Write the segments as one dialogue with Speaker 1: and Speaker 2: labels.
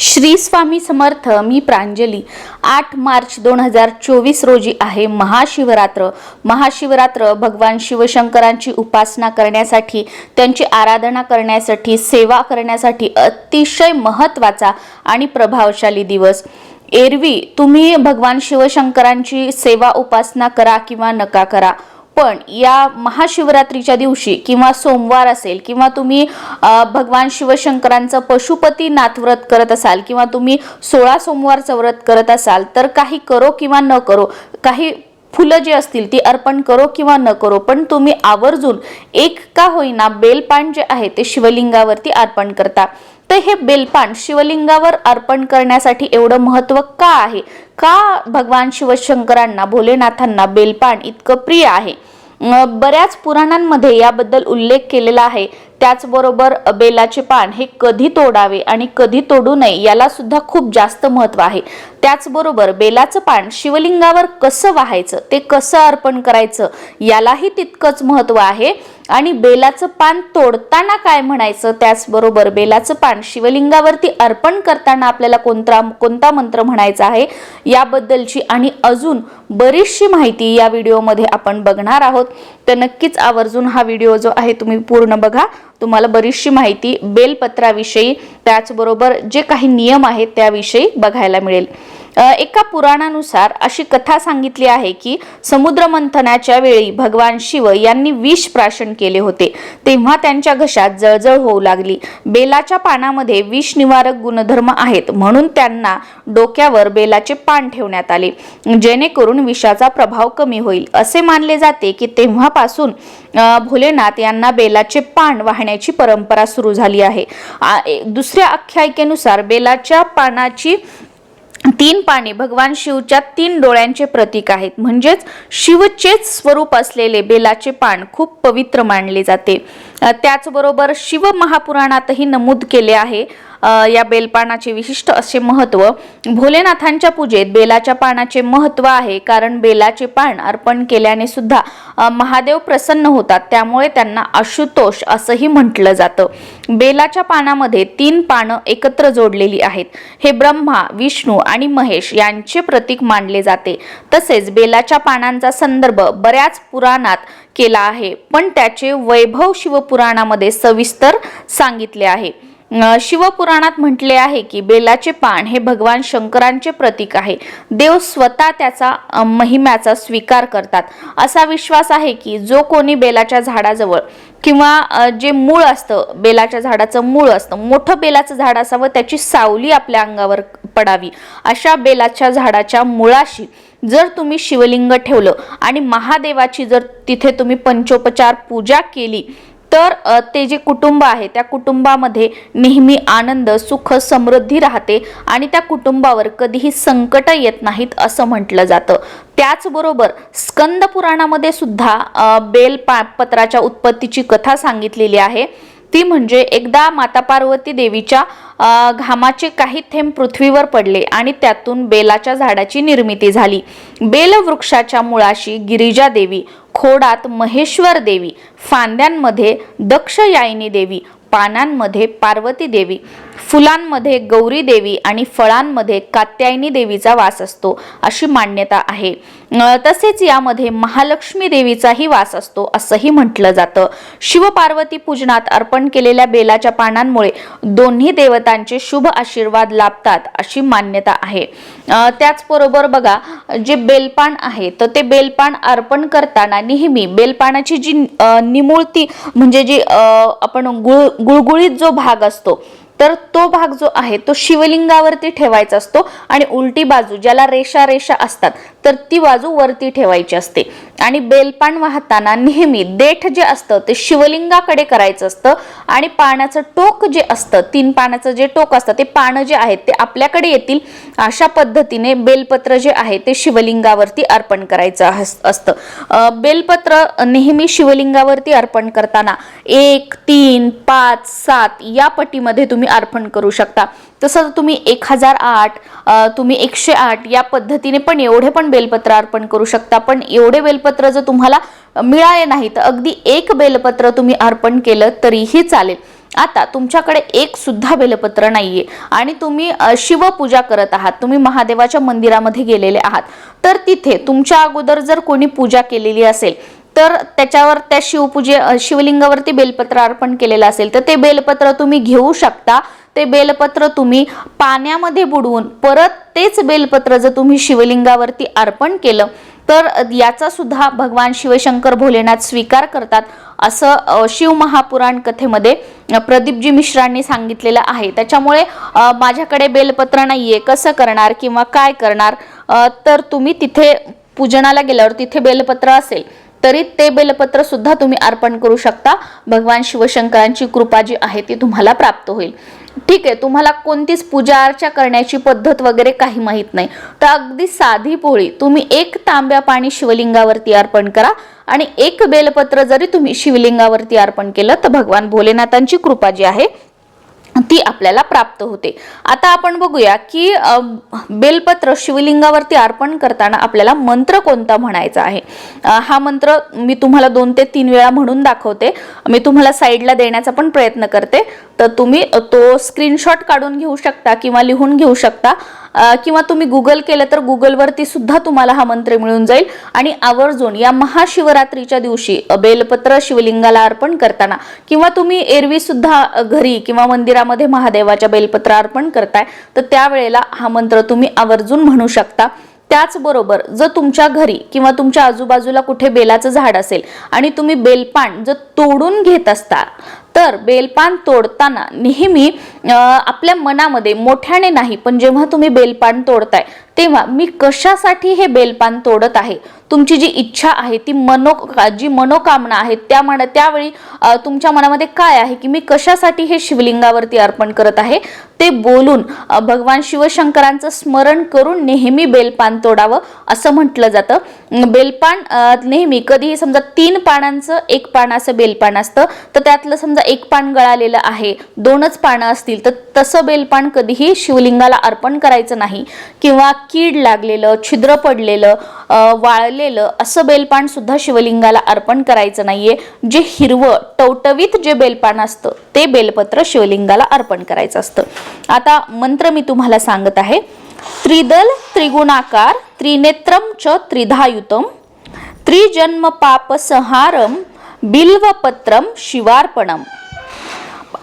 Speaker 1: श्री स्वामी समर्थ मी प्रांजली. आठ मार्च दोन हजार चोवीस रोजी आहे महाशिवरात्र. महाशिवरात्र भगवान शिवशंकरांची उपासना करण्यासाठी त्यांची आराधना करण्यासाठी सेवा करण्यासाठी अतिशय महत्त्वाचा आणि प्रभावशाली दिवस. एरवी तुम्ही भगवान शिवशंकरांची सेवा उपासना करा किंवा नका करा. पण या महाशिवरात्रीच्या दिवशी किंवा सोमवार असेल किंवा तुम्ही भगवान शिवशंकरांचं पशुपती नाथ व्रत करत असाल किंवा तुम्ही सोळा सोमवारचं व्रत करत असाल तर काही करो किंवा न करो काही फुलं जी असतील ती अर्पण करो किंवा न करो पण तुम्ही आवर्जून एक का होईना बेलपान जे आहे ते शिवलिंगावरती अर्पण करता. तर हे बेलपान शिवलिंगावर अर्पण करण्यासाठी एवढं महत्त्व का आहे? का भगवान शिवशंकरांना भोलेनाथांना बेलपान इतकं प्रिय आहे? बऱ्याच पुराणांमध्ये याबद्दल उल्लेख केलेला आहे. त्याचबरोबर बेलाचे पान हे कधी तोडावे आणि कधी तोडू नये याला सुद्धा खूप जास्त महत्त्व आहे. त्याचबरोबर बेलाचं पान शिवलिंगावर कसं वाहायचं ते कसं अर्पण करायचं यालाही तितकंच महत्त्व आहे. आणि बेलाचं पान तोडताना काय म्हणायचं त्याचबरोबर बेलाचं पान शिवलिंगावरती अर्पण करताना आपल्याला कोणता कोणता मंत्र म्हणायचा आहे याबद्दलची आणि अजून बरीचशी माहिती या व्हिडिओमध्ये आपण बघणार आहोत. तर नक्कीच आवर्जून हा व्हिडिओ जो आहे तुम्ही पूर्ण बघा. तुम्हाला बरीचशी माहिती बेलपत्राविषयी त्याचबरोबर जे काही नियम आहेत त्याविषयी बघायला मिळेल. एका पुराणानुसार अशी कथा सांगितली आहे की समुद्र मंथनाच्या वेळी भगवान शिव यांनी विष प्राशन केले होते. तेव्हा त्यांच्या घशात जळजळ होऊ लागली. बेलाच्या पानामध्ये विष निवारक गुणधर्म आहेत म्हणून त्यांना डोक्यावर बेलाचे पान ठेवण्यात आले. जेणेकरून विषाचा प्रभाव कमी होईल. असे मानले जाते की तेव्हापासून भोलेनाथ यांना बेलाचे पान वाहण्याची परंपरा सुरू झाली आहे. दुसऱ्या आख्यायिकेनुसार बेलाच्या पानाची तीन पाने भगवान शिवच्या तीन डोळ्यांचे प्रतीक आहेत. म्हणजेच शिवचेच स्वरूप असलेले बेलाचे पान खूप पवित्र मानले जाते. त्याचबरोबर शिव महापुराणातही नमूद केले आहे. या बेलपानाचे विशिष्ट असे महत्त्व. भोलेनाथांच्या पूजेत बेलाच्या पानाचे महत्त्व आहे कारण बेलाचे पान अर्पण केल्याने सुद्धा महादेव प्रसन्न होतात त्यामुळे त्यांना आशुतोष असंही म्हटलं जातं. बेलाच्या पानामध्ये तीन पानं एकत्र जोडलेली आहेत. हे ब्रह्मा विष्णू आणि महेश यांचे प्रतीक मानले जाते. तसेच बेलाच्या पानांचा संदर्भ बऱ्याच पुराणात केला आहे पण त्याचे वैभव शिवपुराणामध्ये सविस्तर सांगितले आहे. शिवपुराणात म्हटले आहे की बेलाचे पान हे भगवान शंकरांचे प्रतीक आहे. देव स्वतः त्याचा महिम्याचा स्वीकार करतात. असा विश्वास आहे की जो कोणी बेलाच्या झाडाजवळ किंवा जे मूळ असतं बेलाच्या झाडाचं मूळ असतं मोठं बेलाचं झाड असावं त्याची सावली आपल्या अंगावर पडावी. अशा बेलाच्या झाडाच्या मुळाशी जर तुम्ही शिवलिंग ठेवलं आणि महादेवाची जर तिथे तुम्ही पंचोपचार पूजा केली तर ते जे कुटुंब आहे त्या कुटुंबामध्ये नेहमी आनंद सुख समृद्धी राहते आणि त्या कुटुंबावर कधीही संकट येत नाहीत असं म्हटलं जातं. त्याचबरोबर स्कंद पुराणामध्ये सुद्धा बेल पा पत्राच्या उत्पत्तीची कथा सांगितलेली आहे. ती म्हणजे एकदा माता पार्वती देवीच्या घामाचे काही थेंब पृथ्वीवर पडले आणि त्यातून बेलाच्या झाडाची निर्मिती झाली. बेल वृक्षाच्या मुळाशी गिरिजा देवी खोडात महेश्वर देवी फांद्यांमध्ये दक्ष यायनी देवी पानांमध्ये पार्वती देवी फुलांमध्ये गौरी देवी आणि फळांमध्ये कात्यायनी देवीचा वास असतो अशी मान्यता आहे. तसेच यामध्ये महालक्ष्मी देवीचाही वास असतो असंही म्हटलं जातं. शिवपार्वती पूजनात अर्पण केलेल्या बेलाच्या पानांमुळे दोन्ही देवतांचे शुभ आशीर्वाद लाभतात अशी मान्यता आहे. त्याचबरोबर बघा जे बेलपान आहे तर ते बेलपान अर्पण करताना नेहमी बेलपानाची जी निमुळती म्हणजे जी आपण गुळ गुळगुळीत जो भाग असतो तर तो भाग जो आहे तो शिवलिंगावरती ठेवायचा असतो आणि उलटी बाजू ज्याला रेषा रेषा असतात तर ती बाजू वरती ठेवायची असते. आणि बेलपान वाहताना नेहमी देठ जे असतं ते शिवलिंगाकडे करायचं असतं आणि पाण्याचं टोक जे असतं तीन पाण्याचं जे टोक असतं ते पानं जे आहेत ते आपल्याकडे येतील. अशा पद्धतीने बेलपत्र जे आहे ते शिवलिंगावरती अर्पण करायचं असतं. बेलपत्र नेहमी शिवलिंगावरती अर्पण करताना एक तीन पाच सात या पटीमध्ये तुम्ही अर्पण करू शकता. तसं तुम्ही एक हजार आठ तुम्ही एकशे आठ या पद्धतीने पण एवढे पण बेलपत्र अर्पण करू शकता. पण एवढे बेलपत्र जर तुम्हाला मिळाले नाही तर अगदी एक बेलपत्र तुम्ही अर्पण केलं तरीही चालेल. आता तुमच्याकडे एक सुद्धा बेलपत्र नाहीये आणि तुम्ही शिवपूजा करत आहात तुम्ही महादेवाच्या मंदिरामध्ये गेलेले आहात. तर तिथे तुमच्या अगोदर जर कोणी पूजा केलेली असेल तर त्याच्यावर त्या शिवपूजे शिवलिंगावरती बेलपत्र अर्पण केलेलं असेल तर ते बेलपत्र तुम्ही घेऊ शकता. ते बेलपत्र तुम्ही पाण्यामध्ये बुडवून परत तेच बेलपत्र जर तुम्ही शिवलिंगावरती अर्पण केलं तर याचा सुद्धा भगवान शिवशंकर भोलेनाथ स्वीकार करतात. असं शिवमहापुराण शिव महापुराण कथेमध्ये प्रदीपजी मिश्रांनी सांगितलेलं आहे. त्याच्यामुळे माझ्याकडे बेलपत्र नाही आहे कसं करणार किंवा काय करणार तर तुम्ही तिथे पूजनाला गेल्यावर तिथे बेलपत्र असेल. तरी ते बेलपत्र सुद्धा तुम्ही अर्पण करू शकता. भगवान शिवशंकरांची कृपा जी आहे ती तुम्हाला प्राप्त होईल. ठीक आहे तुम्हाला कोणतीच पूजा अर्चा करण्याची पद्धत वगैरे काही माहीत नाही. तर अगदी साधी पोळी तुम्ही एक तांब्या पाणी शिवलिंगावरती अर्पण करा आणि एक बेलपत्र जरी तुम्ही शिवलिंगावरती अर्पण केलं तर भगवान भोलेनाथांची कृपा जी आहे ती आपल्याला प्राप्त होते. आता आपण बघूया की बेलपत्र शिवलिंगावरती अर्पण करताना आपल्याला मंत्र कोणता म्हणायचा आहे? हा मंत्र मी तुम्हाला दोन ते तीन वेळा म्हणून दाखवते. मी तुम्हाला साईडला देण्याचा पण प्रयत्न करते. तर तुम्ही तो स्क्रीनशॉट काढून घेऊ शकता किंवा लिहून घेऊ शकता. किंवा तुम्ही गुगल केलं तर गुगलवरती सुद्धा तुम्हाला हा मंत्र मिळून जाईल. आणि आवर्जून या महाशिवरात्रीच्या दिवशी बेलपत्र शिवलिंगाला अर्पण करताना किंवा तुम्ही एरवी सुद्धा घरी किंवा मंदिरामध्ये महादेवाच्या बेलपत्र अर्पण करताय तर त्यावेळेला हा मंत्र तुम्ही आवर्जून म्हणू शकता. त्याचबरोबर जर तुमच्या घरी किंवा तुमच्या आजूबाजूला कुठे बेलाचं झाड असेल आणि तुम्ही बेलपान जर तोडून घेत असता तर बेलपान तोडताना नेहमी आपल्या मनामध्ये मोठ्याने नाही पण जेव्हा तुम्ही बेलपान तोडताय तेव्हा मी कशासाठी हे बेलपान तोडत आहे? तुमची जी इच्छा आहे ती मनो जी मनोकामना आहे त्या मन त्यावेळी तुमच्या मनामध्ये काय आहे की मी कशासाठी हे शिवलिंगावरती अर्पण करत आहे? ते बोलून भगवान शिवशंकरांचं स्मरण करून नेहमी बेलपान तोडावं असं म्हटलं जातं. बेलपान नेहमी कधीही समजा तीन पानांचं एक पान असं बेलपान असतं तर त्यातलं समजा एक पान गळालेलं आहे दोनच पानं असतील तर तसं बेलपान कधीही शिवलिंगाला अर्पण करायचं नाही. किंवा कीड लागलेलं छिद्र पडलेलं वाळलेलं असं बेलपान सुद्धा शिवलिंगाला अर्पण करायचं नाहीये. जे हिरवं टवटवीत जे बेलपान असतं ते बेलपत्र शिवलिंगाला अर्पण करायचं असतं. आता मंत्र मी तुम्हाला सांगत आहे. त्रिदल त्रिगुणाकार त्रिनेत्रम च त्रिधायुतम त्रिजन्म पाप संहारम बिल्वपत्रम शिवार्पणम.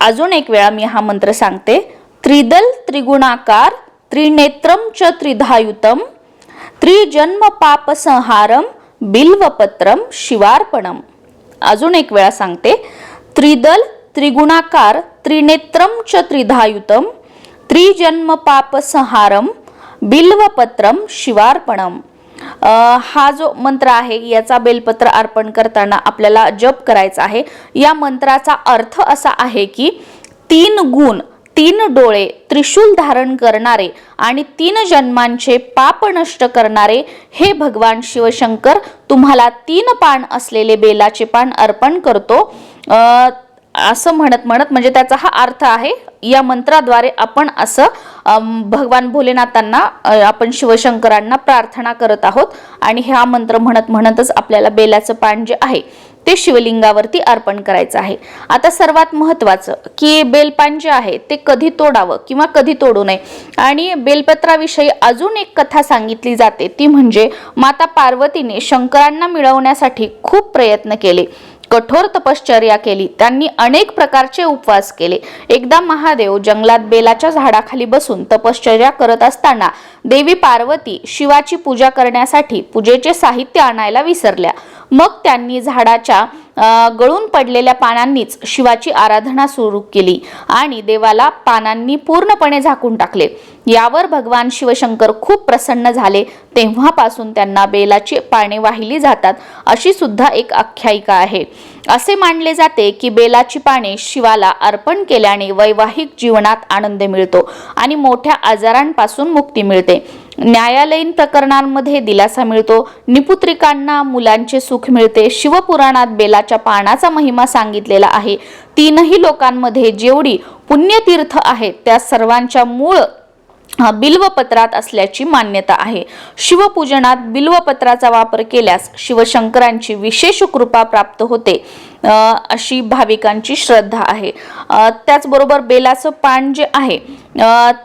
Speaker 1: अजून एक वेळा मी हा मंत्र सांगते. त्रिदल त्रिगुणाकार त्रिनेत्रम च त्रिधायुतम त्रिजन्म पाप संहारम बिल्वपत्रम शिवार्पणम. अजून एक वेळा सांगते. त्रिदल त्रिगुणाकार त्रिनेत्रम च त्रिधायुतम त्रिजन्म पाप संहारम बिल्वपत्रम शिवार्पणम. हा जो मंत्र आहे याचा बेलपत्र अर्पण करताना आपल्याला जप करायचा आहे. या मंत्राचा अर्थ असा आहे की तीन गुण तीन डोळे त्रिशूल धारण करणारे आणि तीन जन्मांचे पाप नष्ट करणारे हे भगवान शिवशंकर तुम्हाला तीन पान असलेले बेलाचे पान अर्पण करतो. असं म्हणत म्हणत म्हणजे त्याचा हा अर्थ आहे या मंत्राद्वारे आपण असं भगवान भोलेनाथांना आपण शिवशंकरांना प्रार्थना करत आहोत. आणि हा मंत्र म्हणत म्हणतच आपल्याला बेलाचं पान जे आहे ते शिवलिंगावरती अर्पण करायचं आहे. आता सर्वात महत्त्वाचं की बेलपान जे आहे ते कधी तोडावं किंवा कधी तोडू नये. आणि बेलपत्राविषयी अजून एक कथा सांगितली जाते ती म्हणजे माता पार्वतीने शंकरांना मिळवण्यासाठी खूप प्रयत्न केले. कठोर तपश्चर्या केली. त्यांनी अनेक प्रकारचे उपवास केले. एकदा महादेव जंगलात बेलाच्या झाडाखाली बसून तपश्चर्या करत असताना देवी पार्वती शिवाची पूजा करण्यासाठी पूजेचे साहित्य आणायला विसरल्या. मग त्यांनी झाडाच्या गळून पडलेल्या पानांनीच शिवाची आराधना सुरू केली आणि देवाला पानांनी पूर्णपणे झाकून टाकले. यावर भगवान शिवशंकर खूप प्रसन्न झाले. तेव्हापासून त्यांना बेलाची पाने वाहिली जातात अशी सुद्धा एक आख्यायिका आहे. असे मानले जाते की बेलाची पाने शिवाला अर्पण केल्याने वैवाहिक जीवनात आनंद मिळतो आणि मोठ्या आजारांपासून मुक्ती मिळते. न्यायालयीन प्रकरणांमध्ये दिलासा मिळतो. निपुत्रिकांना मुलांचे सुख मिळते. शिवपुराणात बेलाच्या पानाचा महिमा सांगितलेला आहे. तीनही लोकांमध्ये जेवढी पुण्यतीर्थ आहेत त्या सर्वांच्या मूळ बिल्वपत्रात असल्याची मान्यता आहे. शिवपूजनात बिल्वपत्राचा वापर केल्यास शिवशंकरांची विशेष कृपा प्राप्त होते अशी भाविकांची श्रद्धा आहे. त्याचबरोबर बेलाचं पान जे आहे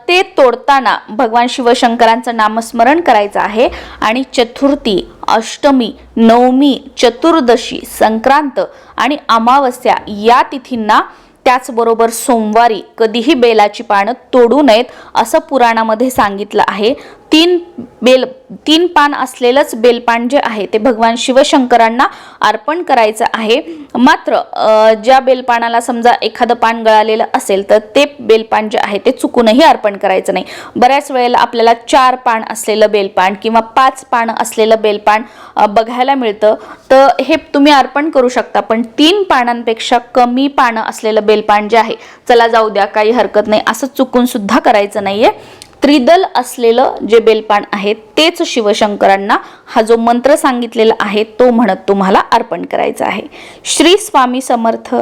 Speaker 1: ते तोडताना भगवान शिवशंकरांचं नामस्मरण करायचं आहे आणि चतुर्थी अष्टमी नवमी चतुर्दशी संक्रांत आणि अमावस्या या तिथींना त्याचबरोबर सोमवारी कधीही बेलाची पानं तोडू नयेत असं पुराणामध्ये सांगितलं आहे. तीन बेल तीन पान असलेलंच बेलपान जे आहे ते भगवान शिवशंकरांना अर्पण करायचं आहे. मात्र ज्या बेलपानाला समजा एखादं पान गळालेलं असेल तर ते बेलपान जे आहे ते चुकूनही अर्पण करायचं नाही. बऱ्याच वेळेला आपल्याला चार पान असलेलं बेलपान किंवा पाच पान असलेलं बेलपान बघायला मिळतं. तर हे तुम्ही अर्पण करू शकता पण तीन पानांपेक्षा कमी पानं असलेलं बेलपान जे आहे चला जाऊ द्या काही हरकत नाही असं चुकून सुद्धा करायचं नाहीये. त्रिदल असलेलं जे बेलपान आहे तेच शिवशंकरांना हा जो मंत्र सांगितलेला आहे तो म्हणत तुम्हाला अर्पण करायचा आहे. श्री स्वामी समर्थ.